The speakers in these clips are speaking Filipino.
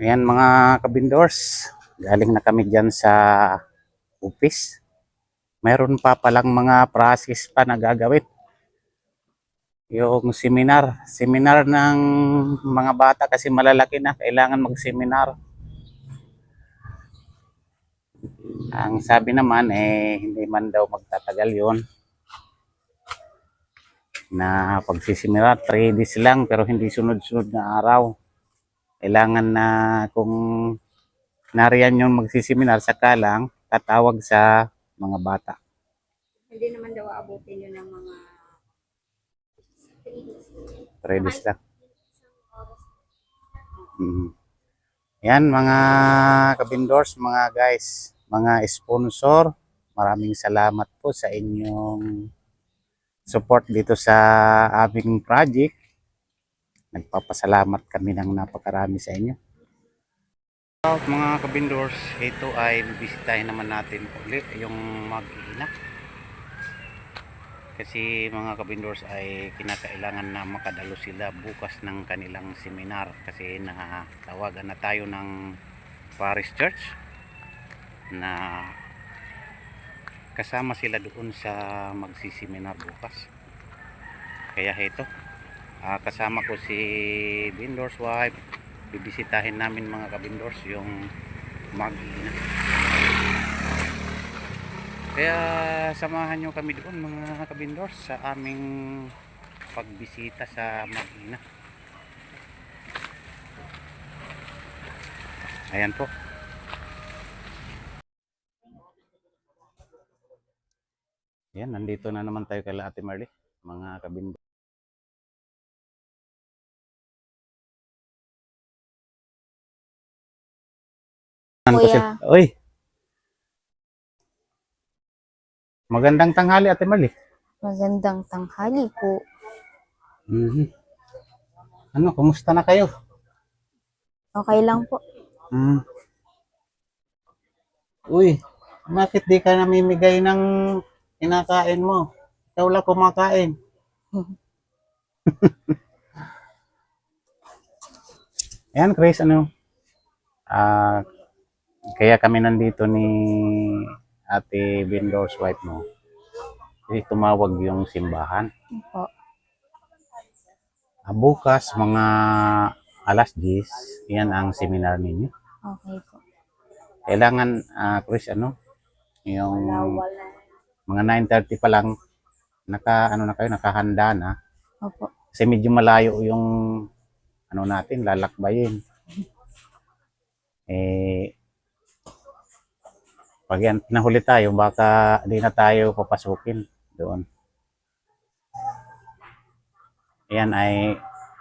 Ayan mga kabindors, galing na kami dyan sa office. Meron pa palang mga process pa na gagawin. Yung seminar, seminar ng mga bata kasi malalaki na, kailangan mag-seminar. Ang sabi naman eh hindi man daw magtatagal 'yon. Na pagsiseminar 3 days lang pero hindi sunod-sunod na araw kailangan na kung nariyan yung magsiseminar, saka lang tatawag sa mga bata. Hindi naman daw aabutin yun ng mga 3 days lang. Mhm. Yan mga kabindors, mga guys, mga sponsor, maraming salamat po sa inyong support dito sa aming project. Nagpapasalamat kami ng napakarami sa inyo. Mga kabindors, ito ay bibisitahin naman natin ulit yung mag-iina. Kasi mga kabindors ay kinakailangan na makadalo sila bukas ng kanilang seminar kasi natawagan na tayo ng Paris Church na kasama sila doon sa magsiseminar bukas. Kaya ito, Ah, kasama ko si Bindors wife. Bibisitahin namin mga kabindors yung mag-ina. Kaya samahan nyo kami doon mga kabindors sa aming pagbisita sa mag-ina. Ayan po. Yan, nandito na naman tayo kay Ate Marley, mga kabindors. Ano Kuya. Uy. Magandang tanghali Ate Mali. magandang tanghali po. Mhm. Ano, kumusta na kayo? Okay lang po. Hmm. Uy, bakit di ka namimigay ng kinakain mo? Ikaw lang kumakain. Ayan, Chris, ano? Ah, kaya kami nandito ni Ate Bindor's wife mo. Kasi tumawag yung simbahan. Po. Ah, bukas, mga alas 10, yan ang seminar ninyo. Okay po. Kailangan, ah, Chris, ano, yung mga 9.30 pa lang, naka, ano na kayo, nakahanda na. Opo. Kasi medyo malayo yung, ano natin, lalakbayin. Eh, pag yan, nahuli tayo, baka di na tayo papasukin doon. Yan ay,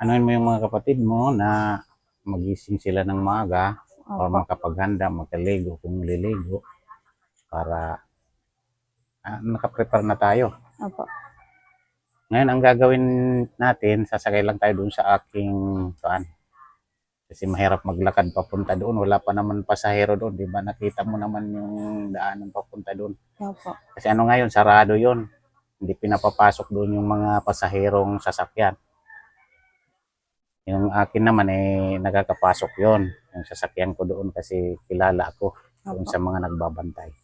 anuin mo yung mga kapatid mo na magising sila ng maga or Opo. makapaghanda, magkaligo kung liligo para ah, nakaprepare na tayo. Opo. Ngayon, ang gagawin natin, sasakay lang tayo doon sa aking saan. Kasi mahirap maglakad papunta doon. Wala pa naman pasahero doon. Di ba? Nakita mo naman yung daanan papunta doon. Opo. Kasi ano ngayon, sarado yon Hindi pinapapasok doon yung mga pasaherong sasakyan. Yung akin naman eh, nagkakapasok yon Yung sasakyan ko doon kasi kilala ako doon sa mga nagbabantay.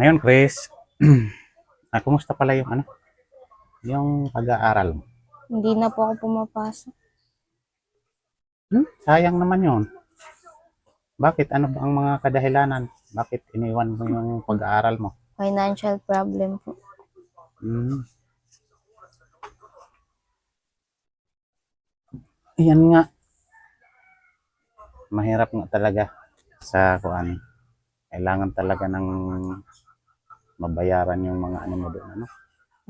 Ngayon, Chris, ah, kumusta pala yung ano? Yung pag-aaral mo? Hindi na po ako pumapasok. Hmm? Sayang naman yun. Bakit? Ano ba ang mga kadahilanan? Bakit iniwan mo yung pag-aaral mo? Financial problem po. Hmm. Yan nga. Mahirap nga talaga sa kuan. Kailangan talaga ng mabayaran yung mga ano mo doon. Ano?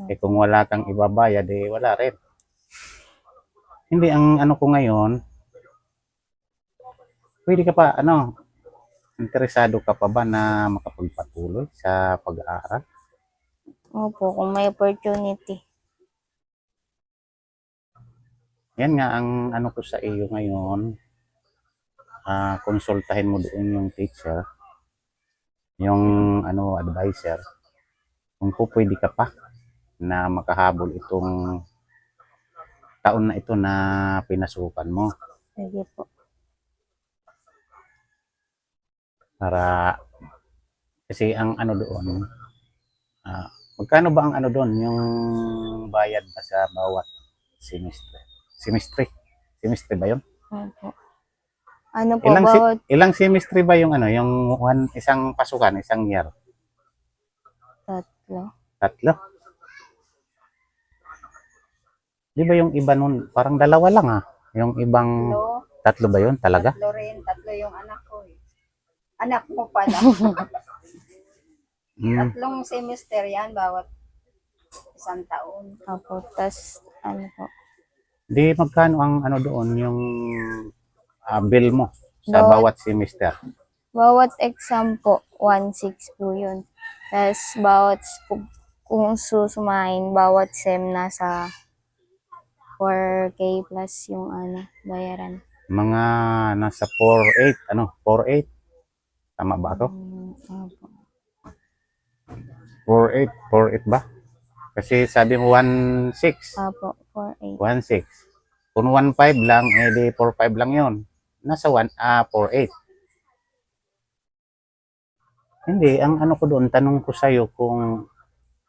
Eh kung wala kang ibabayad, eh wala rin. Hindi, ang ano ko ngayon, pwede ka pa, ano, interesado ka pa ba na makapagpatuloy sa pag-aaral? Opo, kung may opportunity. Yan nga ang ano ko sa iyo ngayon. Ah, konsultahin mo doon yung teacher, yung ano advisor. Kung po pwede ka pa na makahabol itong taon na ito na pinasukan mo Sige po. para kasi ang ano doon ah, magkano ba ang ano doon yung bayad ba sa bawat semestre semestre semestre ba yun Opo. Ano po, Ilang si- bawat ilang semestre ba yung ano yung one, isang pasukan isang year tatlo. tatlo di ba yung iba nun parang dalawa lang ah yung ibang Tatlo, tatlo ba yun talaga tatlo rin, tatlo yung anak ko eh. Anak mo pala. mm. Tatlong semester yan, bawat isang taon. Opo. Tas, ano po. di magkano ang ano doon yung ah, bill mo sa Bawat- bawat semester Bawat exam po, 1.6 po yun. Tas, bawat, kung- susumain, bawat sem nasa 4K plus yung ano, bayaran. mga nasa 4.8 ano 4.8 tama ba ako? Mm, opo. 4.8 4.8 ba? Kasi sabi mo 1.6 Opo, 4.8. 1.6 kung 1.5 lang eh di 4.5 lang yon nasa 1 ah 4.8 hindi ang ano ko doon tanong ko sa kung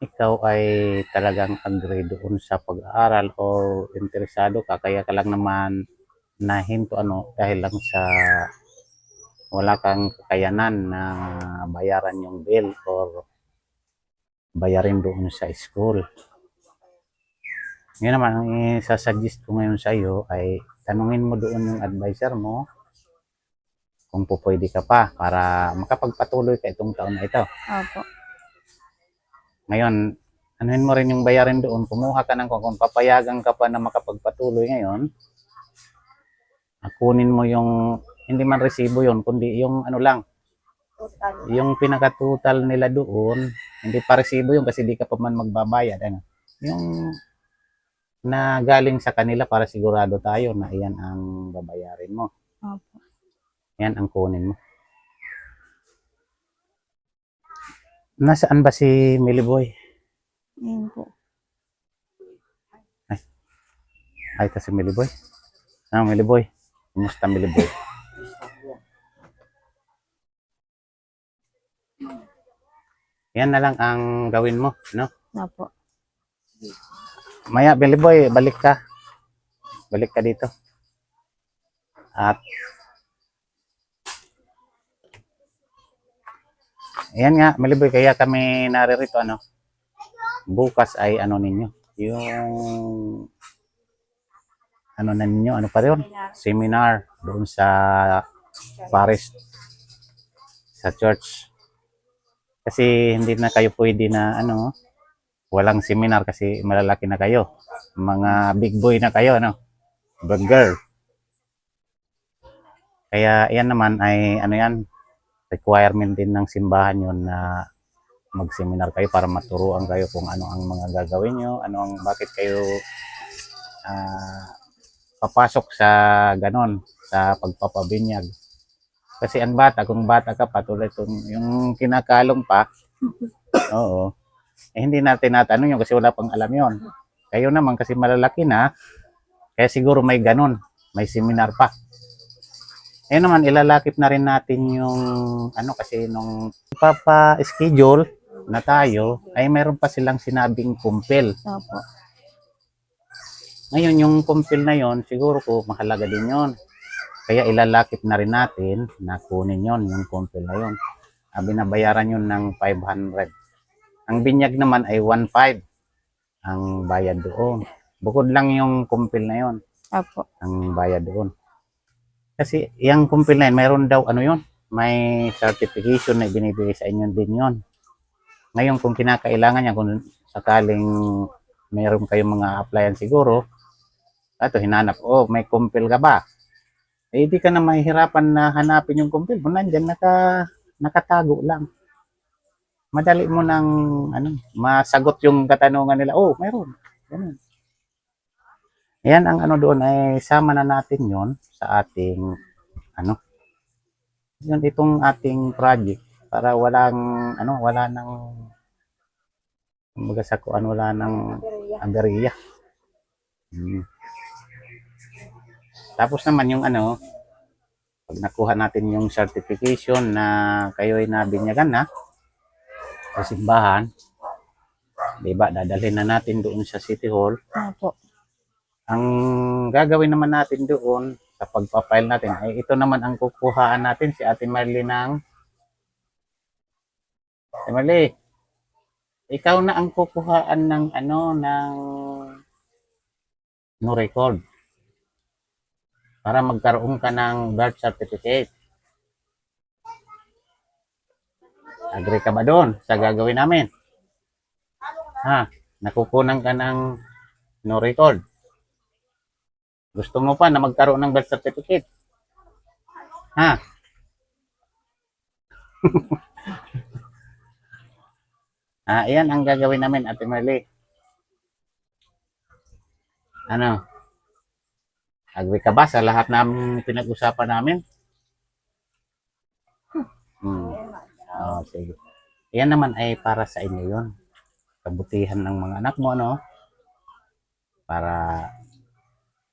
ikaw ay talagang agree doon sa pag-aaral or interesado ka kaya ka lang naman nahinto ano dahil lang sa wala kang kakayanan na bayaran yung bill or bayarin doon sa school. Ngayon naman, ang isasuggest ko ngayon sa iyo ay tanungin mo doon yung advisor mo kung po pwede ka pa para makapagpatuloy ka itong taon na ito. Opo. Ngayon, anuhin mo rin yung bayarin doon, kumuha ka ng kung papayagan ka pa na makapagpatuloy ngayon, kunin mo yung, hindi man resibo yon kundi yung ano lang, Total. yung pinaka-total nila doon, hindi pa resibo yun kasi di ka pa man magbabayad. Ano? Yung na galing sa kanila para sigurado tayo na iyan ang babayarin mo. Opo. Yan ang kunin mo. Nasaan ba si Millie Boy? Yun po. Ay, ito si Millie Boy. Ah, Millie Boy. Kumusta Millie Boy? Yan na lang ang gawin mo, no? Opo. Maya, Billy Boy, balik ka. Balik ka dito. At Ayan nga, Boy, kaya kami naririto, ano? Bukas ay ano ninyo, yung ano na ninyo, ano pa rin? Seminar doon sa Paris sa church. Kasi hindi na kayo pwede na ano, walang seminar kasi malalaki na kayo. Mga big boy na kayo, no? Big girl. Kaya yan naman ay ano yan, requirement din ng simbahan yun na mag-seminar kayo para maturuan kayo kung ano ang mga gagawin nyo, ano ang bakit kayo ah, papasok sa ganon, sa pagpapabinyag. Kasi ang bata, kung bata ka pa, tulad kung yung kinakalong pa, oo, eh, hindi natin natanong yun kasi wala pang alam yon. Kayo naman kasi malalaki na, kaya siguro may ganun, may seminar pa. Eh naman, ilalakip na rin natin yung, ano kasi nung papa-schedule na tayo, ay meron pa silang sinabing kumpil. Opo. Ngayon, yung kumpil na yon siguro ko mahalaga din yon. Kaya ilalakip na rin natin na kunin yon yung kumpil na yon. Ah, binabayaran yun ng 500. Ang binyag naman ay 1.5 ang bayad doon. Bukod lang yung kumpil na yon Opo. ang bayad doon. Kasi yung kumpil na yun, mayroon daw ano yon may certification na binibigay sa inyo din yon. Ngayon kung kinakailangan niya, kung sakaling mayroon kayong mga applyan siguro, ato hinanap, oh may kumpil ka ba? Eh di ka na mahihirapan na hanapin yung kumpil mo, nandyan naka, nakatago lang. Madali mo nang ano, masagot yung katanungan nila, oh mayroon. Ganun. Yan ang ano doon ay sama na natin yon sa ating ano yun itong ating project para walang ano wala nang kumbaga sa kuan wala nang aberya. Hmm. Tapos naman yung ano, pag nakuha natin yung certification na kayo ay nabinyagan na sa simbahan, di ba, dadalhin na natin doon sa City Hall. Opo. Ang gagawin naman natin doon sa pagpapile natin ay ito naman ang kukuhaan natin si Ate Marley ng Ate Marley, ikaw na ang kukuhaan ng ano ng no record para magkaroon ka ng birth certificate. Agree ka ba doon sa gagawin namin? Ha? Nakukunan ka ng no record. Gusto mo pa na magkaroon ng birth certificate? Ha? ah, yan ang gagawin namin, Ate Marley. Ano? Agree ka ba sa lahat ng pinag-usapan namin? Hmm. Oh, sige. Yan naman ay para sa inyo yon. Kabutihan ng mga anak mo, ano? Para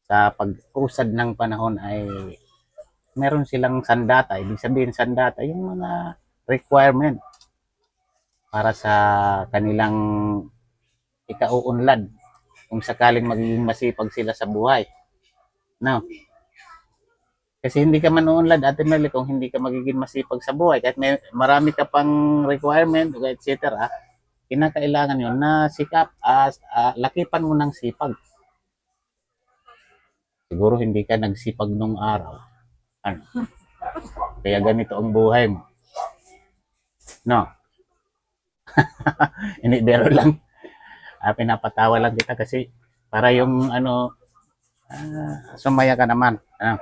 sa pag-usad ng panahon ay meron silang sandata. Ibig sabihin sandata, yung mga requirement para sa kanilang ikauunlad kung sakaling magiging masipag sila sa buhay. No? Kasi hindi ka man uunlad, Ate Merle, kung hindi ka magiging masipag sa buhay. Kahit may marami ka pang requirement, etc. Kinakailangan yun na sikap, as lakipan mo ng sipag. Siguro hindi ka nagsipag nung araw. Ano? Kaya ganito ang buhay mo. No? Hindi, biro lang. Ah, pinapatawa lang kita kasi para yung ano, ah, sumaya ka naman. Ano?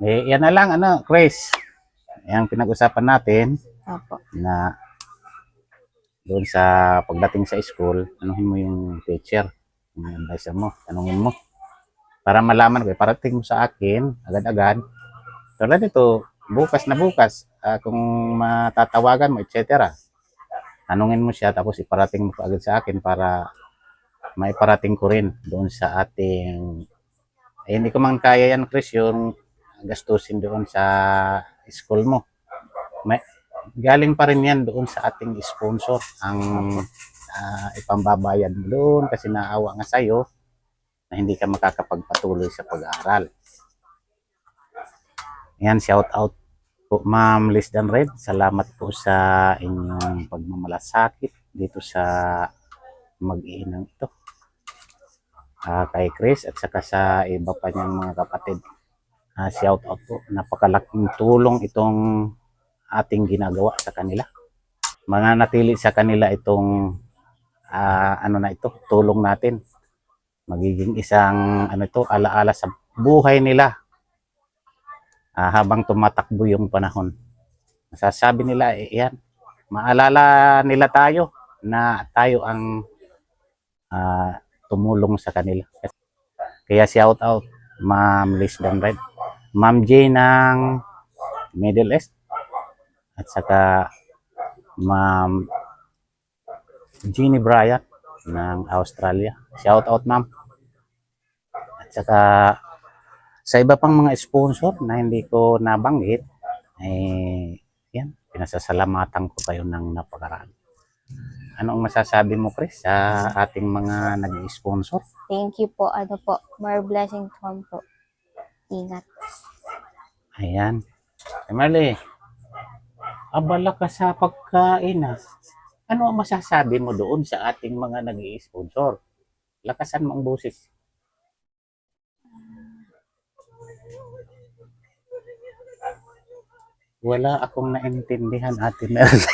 Eh, yan na lang, ano, Chris. Yung pinag-usapan natin Opo. na doon sa pagdating sa school, anuhin mo yung teacher, yung advisor mo, tanungin mo. Para malaman ko, parating mo sa akin, agad-agad. Tulad nito, bukas na bukas, ah, kung matatawagan mo, etc. Tanungin mo siya, tapos iparating mo agad sa akin para maiparating ko rin doon sa ating eh, hindi ko man kaya yan, Chris, yung gastusin doon sa school mo. May, galing pa rin yan doon sa ating sponsor ang ah, ipambabayad mo doon kasi naawa nga sa'yo na hindi ka makakapagpatuloy sa pag-aaral. Yan, shout out po Ma'am Liz Red. Salamat po sa inyong pagmamalasakit dito sa mag-iinang ito. Ah, kay Chris at saka sa iba pa niyang mga kapatid. Ah, shout out po. Napakalaking tulong itong ating ginagawa sa kanila. Mga natili sa kanila itong ah, ano na ito, tulong natin. Magiging isang ano ito, alaala sa buhay nila ah, habang tumatakbo yung panahon. Masasabi nila, eh, yan, maalala nila tayo na tayo ang ah, tumulong sa kanila. Kaya shout out, Ma'am Liz Danred, Ma'am J ng Middle East, at saka Ma'am Jeannie Bryant ng Australia. Shout out, Ma'am. At saka sa iba pang mga sponsor na hindi ko nabanggit, eh, yan, pinasasalamatan ko kayo ng napakarami. Ano ang masasabi mo, Chris, sa ating mga nag-sponsor? Thank you po. Ano po. More blessing to come po. Ingat. Ayan. Emily, abala ka sa pagkain ah. Ano ang masasabi mo doon sa ating mga nag-sponsor? Lakasan mo ang boses. Wala akong naintindihan, Ate Merle.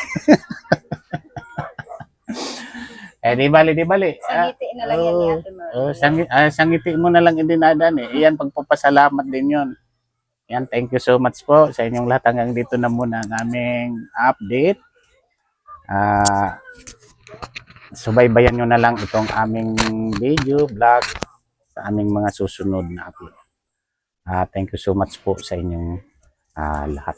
eh, di bali, di bali. Sangiti na lang yan ni oh, Ate Mer. Oh, sangi, ah, sangiti mo na lang idinadan eh. Iyan, pagpapasalamat din yon. Yan, thank you so much po sa inyong lahat. Hanggang dito na muna ang aming update. Ah, subaybayan nyo na lang itong aming video, vlog sa aming mga susunod na upload. Ah, thank you so much po sa inyong ah, lahat.